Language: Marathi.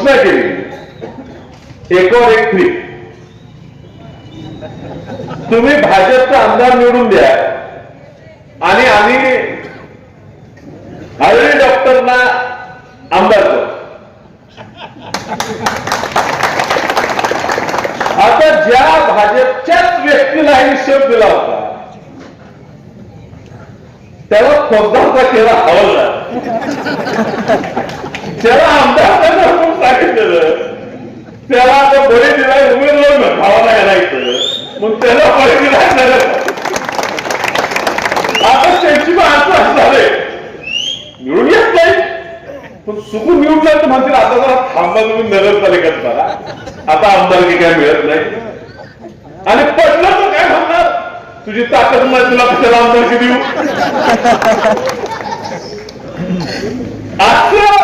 घोषणा केली. एकावर एक फ्री तुम्ही भाजपचा आमदार निवडून द्या. आणि आम्ही आयुर्वेद डॉक्टरना आमदार करू. आता ज्या भाजपच्याच व्यक्तीला हा हिशोब दिला होता त्याला खोदाचा केला हवलदार त्याला आमदार आता बळी दिलाय उमेदवार भावाला घालायचं मग त्याला बळी दिलाय आता त्यांची माणसं झाले मिळून येत नाही. पण चुकून मिळून जायचं म्हणतील आता जरा थांबा तुम्ही नगर तालुक्यात करा आता आमदारकी काय मिळत नाही. आणि पडलं तर काय म्हणणार? तुझी ताकद नाही तुला कशाला आमदारकी देऊ? असं